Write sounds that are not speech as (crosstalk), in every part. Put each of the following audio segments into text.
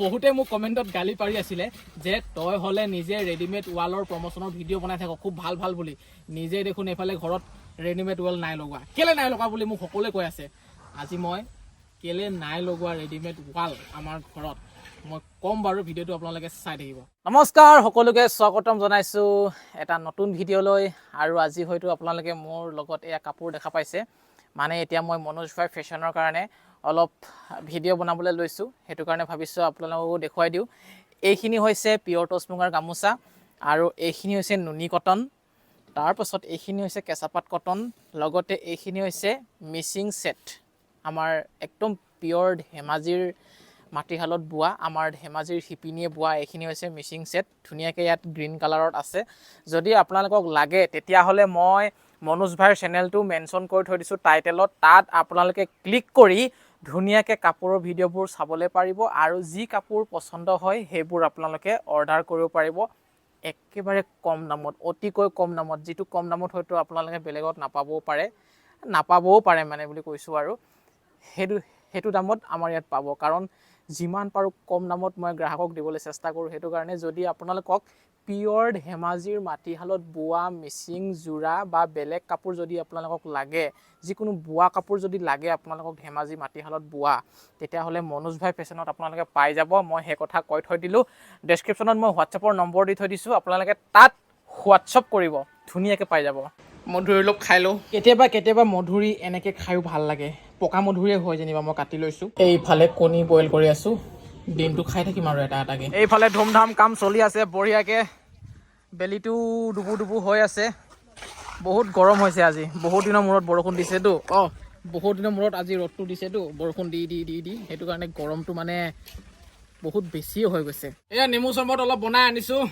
বহুতে মোক কমেণ্টত গালি পাৰি আছিলে যে তই হ'লে নিজে ৰেডিমেড ৱালৰ প্ৰমোচনৰ ভিডিঅ' বনাই থাক খুব ভাল ভাল বুলি। নিজে দেখোন এইফালে ঘৰত ৰেডিমেড ৱাল নাই লগোৱা। কেলে নাই লগোৱা বুলি মোক সকলোৱে কৈ আছে। আজি মই কেলে নাই লগোৱা ৰেডিমেড ৱাল আমাৰ ঘৰত? মই ক'ম বাৰু ভিডিঅ'টো আপোনালোকে চাই থাকিব। নমস্কাৰ সকলোকে স্বাগতম জনাইছোঁ এটা নতুন ভিডিঅ'লৈ। আৰু আজি হয়তো আপোনালোকে মোৰ লগত এয়া কাপোৰ দেখা পাইছে। মানে এতিয়া মই মনোজ ভাই ফেশ্বনৰ কাৰণে অলপ ভিডিঅ' বনাবলৈ লৈছোঁ। সেইটো কাৰণে ভাবিছোঁ আপোনালোককো দেখুৱাই দিওঁ। এইখিনি হৈছে পিয়ৰ টচ মুগাৰ গামোচা আৰু এইখিনি হৈছে নুনি কটন। তাৰপাছত এইখিনি হৈছে কেঁচাপাত কটন। লগতে এইখিনি হৈছে মিচিং ছেট। আমাৰ একদম পিয়ৰ ধেমাজিৰ মাটিশালত বোৱা আমাৰ ধেমাজিৰ শিপিনীয়ে বোৱা এইখিনি হৈছে মিচিং ছেট। ধুনীয়াকৈ ইয়াত গ্ৰীণ কালাৰত আছে। যদি আপোনালোকক লাগে তেতিয়াহ'লে মই মনোজ ভাইৰ চেনেলটো মেনশ্যন কৰি থৈ দিছোঁ টাইটেলত। তাত আপোনালোকে ক্লিক কৰি ধুনীয়াকৈ কাপোৰৰ ভিডিঅ'বোৰ চাবলৈ পাৰিব আৰু যি কাপোৰ পচন্দ হয় সেইবোৰ আপোনালোকে অৰ্ডাৰ কৰিব পাৰিব। একেবাৰে কম দামত অতিকৈ কম দামত যিটো কম দামত হয়তো আপোনালোকে বেলেগত নাপাবও পাৰে। নাপাবও পাৰে মানে বুলি কৈছোঁ আৰু। সেইটো সেইটো দামত আমাৰ ইয়াত পাব। কাৰণ যিমান পাৰোঁ কম দামত মই গ্ৰাহকক দিবলৈ চেষ্টা কৰোঁ। সেইটো কাৰণে যদি আপোনালোকক পিয়ৰ ধেমাজিৰ মাটিশালত বোৱা মিচিং যোৰা বা বেলেগ কাপোৰ যদি আপোনালোকক লাগে যিকোনো বোৱা কাপোৰ যদি লাগে আপোনালোকক ধেমাজি মাটিশালত বোৱা তেতিয়াহ'লে মনোজ ভাই ফেশ্বনত আপোনালোকে পাই যাব। মই সেই কথা কৈ থৈ দিলোঁ। ডেছক্ৰিপশ্যনত মই হোৱাটছএপৰ নম্বৰ দি থৈ দিছোঁ। আপোনালোকে তাত হোৱাটছএপ কৰিব। ধুনীয়াকৈ পাই যাব। মধুৰি অলপ খাই লওঁ। কেতিয়াবা কেতিয়াবা মধুৰি এনেকৈ খায়ো ভালো লাগে। পকা মধুৰিয়ে হয় যেনিবা মই কাটি লৈছোঁ। এইফালে কণী বইল কৰি আছোঁ। দিনটো খাই থাকিম আৰু এটা এটাকৈ। এইফালে ধুমধাম কাম চলি আছে বঢ়িয়াকৈ। বেলিটো ডুবু ডুবু হৈ আছে। বহুত গৰম হৈছে আজি। বহুত দিনৰ মূৰত বৰষুণ দিছেতো। অঁ বহুত দিনৰ মূৰত আজি ৰ'দটো দিছেতো। বৰষুণ দি দি দি দি। সেইটো কাৰণে গৰমটো মানে বহুত বেছিয়ে হৈ গৈছে। এয়া নেমু চৰ্বত অলপ বনাই আনিছোঁ।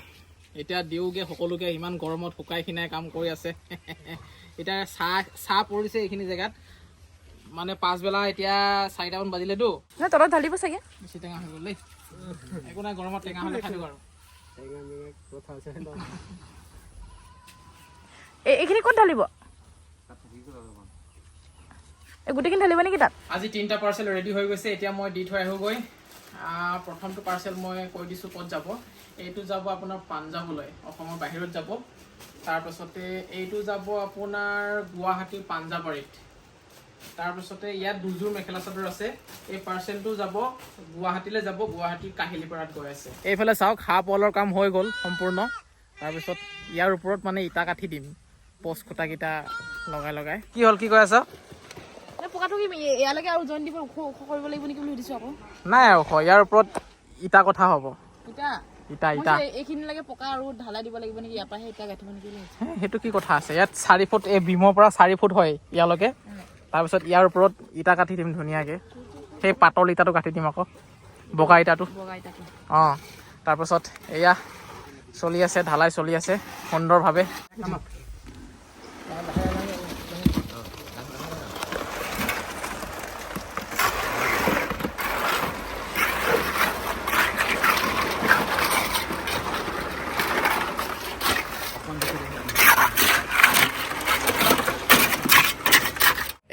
এতিয়া দিওঁগৈ সকলোকে ইমান গৰমত শুকাই খিনাই কাম কৰি আছে। (laughs) এতিয়া চাহ চাহ পৰিছে এইখিনি জেগাত। মানে পাছবেলা এতিয়া চাৰিটামান বাজিলেতো নহয় তলত ঢালিব চাগে। বেছি টেঙা হৈ গ'ল দেই। একো নাই গৰমত টেঙা হ'লে খাই দিওঁ আৰু। এই- এইখিনি ক'ত ঢালিব? গোটেইখিনি ঢালিব নেকি তাত? আজি তিনিটা পাৰ্চেল ৰেডি হৈ গৈছে এতিয়া মই দি থৈ আহোঁগৈ। প্ৰথমটো পাৰ্চেল মই কৈ দিছোঁ ক'ত যাব। এইটো যাব আপোনাৰ পাঞ্জাৱলৈ অসমৰ বাহিৰত যাব। তাৰপাছতে এইটো যাব আপোনাৰ গুৱাহাটীৰ পাঞ্জাবাৰীত। তাৰপিছতে ইয়াত দুযোৰ মেখেলা চাদৰ আছে। এই পাৰ্চেলটো যাব গুৱাহাটীলৈ যাব গুৱাহাটীৰ কাহিলীপাৰাত গৈ আছে। এইফালে চাওক হাফ ৱালৰ কাম হৈ গ'ল সম্পূৰ্ণ। তাৰপিছত ইয়াৰ ওপৰত মানে ইটা কাঠি দিম। পষ্ট খুঁটাকেইটা লগাই লগাই। কি হ'ল কি কৈ আছ? পকাটো কি ইয়ালৈকে আৰু জইন দিব ওখ ওখ কৰিব লাগিব নেকি বুলি সুধিছোঁ আকৌ। নাই আৰু হয়, ইয়াৰ ওপৰত ইটা কথা হ'ব। ইটা? ইটা মই ইটা। যে এইখিনিলৈকে পকা আৰু ঢালাই দিব লাগিব নেকি ইয়াৰ পৰাহে ইটা গাঁঠিব নেকি বুলি ভাবিছোঁ। হে, সেইটো কি কথা আছে? ইয়াত চাৰি ফুট এই বিমৰ পৰা চাৰি ফুট হয় ইয়ালৈকে। তাৰপিছত ইয়াৰ ওপৰত ইটা কাটি দিম ধুনীয়াকৈ। সেই পাতল ইটাটো কাটি দিম আকৌ বগা ইটাটো। অঁ তাৰপাছত এয়া চলি আছে ঢালাই চলি আছে সুন্দৰভাৱে।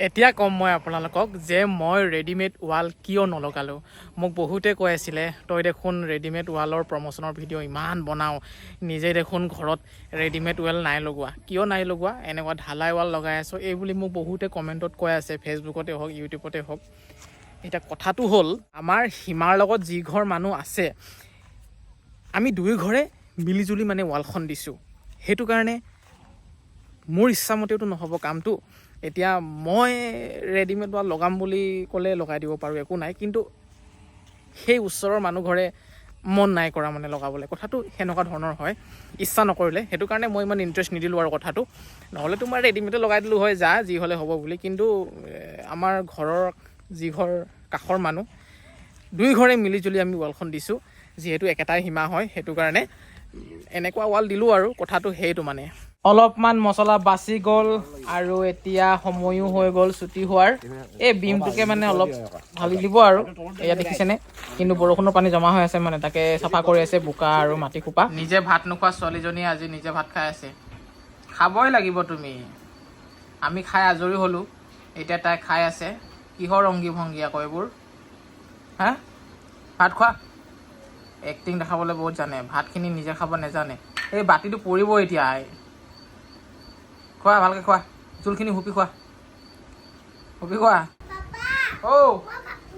এতিয়া ক'ম মই আপোনালোকক যে মই ৰেডিমেড ৱাল কিয় নলগালোঁ? মোক বহুতে কৈ আছিলে তই দেখোন ৰেডিমেড ৱালৰ প্ৰমোচনৰ ভিডিঅ' ইমান বনাওঁ নিজে দেখোন ঘৰত ৰেডিমেড ৱাল নাই লগোৱা। কিয় নাই লগোৱা? এনেকুৱা ঢালাই ৱাল লগাই আছোঁ। এই বুলি মোক বহুতে কমেণ্টত কৈ আছে ফেচবুকতে হওক ইউটিউবতে হওক। এতিয়া কথাটো হ'ল আমাৰ সীমাৰ লগত যি ঘৰ মানুহ আছে আমি দুই ঘৰে মিলিজুলি মানে ৱালখন দিছোঁ। সেইটো কাৰণে মোৰ ইচ্ছামতেওতো নহ'ব কামটো। এতিয়া মই ৰেডিমেড ৱাল লগাম বুলি ক'লে লগাই দিব পাৰোঁ একো নাই। কিন্তু সেই ওচৰৰ মানুহ ঘৰে মন নাই কৰা মানে লগাবলৈ। কথাটো সেনেকুৱা ধৰণৰ হয়। ইচ্ছা নকৰিলে। সেইটো কাৰণে মই ইমান ইণ্টাৰেষ্ট নিদিলোঁ আৰু কথাটো। নহ'লেতো মই ৰেডিমেডে লগাই দিলোঁ হয় যা যি হ'লে হ'ব বুলি। কিন্তু আমাৰ ঘৰৰ যি ঘৰ কাষৰ মানুহ দুই ঘৰে মিলিজুলি আমি ৱালখন দিছোঁ। যিহেতু একেটাই সীমা হয় সেইটো কাৰণে এনেকুৱা ৱাল দিলোঁ আৰু। কথাটো সেইটো মানে। অলপমান মছলা বাচি গ'ল আৰু এতিয়া সময়ো হৈ গ'ল ছুটি হোৱাৰ। এই বিমটোকে মানে অলপ ঢালি দিব আৰু। এয়া দেখিছেনে? কিন্তু বৰষুণৰ পানী জমা হৈ আছে মানে তাকে চাফা কৰি আছে বোকা আৰু মাটি খোপা। নিজে ভাত নোখোৱা ছোৱালীজনীয়ে আজি নিজে ভাত খাই আছে। খাবই লাগিব তুমি। আমি খাই আজৰি হ'লোঁ। এতিয়া তাই খাই আছে। কিহৰ অংগী ভংগী আকৌ এইবোৰ? হা? ভাত খোৱা? এক্টিং দেখাবলৈ বহুত জানে। ভাতখিনি নিজে খাব নাজানে। এই বাতিটো পৰিব এতিয়া। খোৱা ভালকৈ খোৱা। জোলখিনি হুপি খোৱা। হুপি খোৱা? ঔ।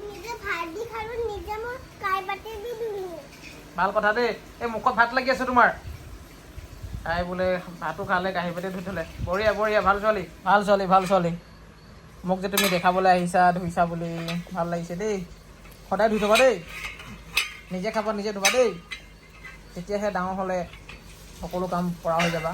নিজে ভাত দি খালো নিজে মই কাই বাটি দি দিলো। ভাল কথা দেই। এই মুখত ভাত লাগি আছে তোমাৰ। তাই বোলে ভাতো খালে কাঁহী পাতি ধুই থলে। বঢ়িয়া বঢ়িয়া ভাল ছোৱালী। ভাল ছোৱালী ভাল ছোৱালী। মোক যে তুমি দেখাবলৈ আহিছা ধুইছা বুলি ভাল লাগিছে দেই। সদায় ধুই থবা দেই। নিজে খাবা নিজে ধুবা দেই। তেতিয়াহে ডাঙৰ হ'লে সকলো কাম পৰা হৈ যাবা।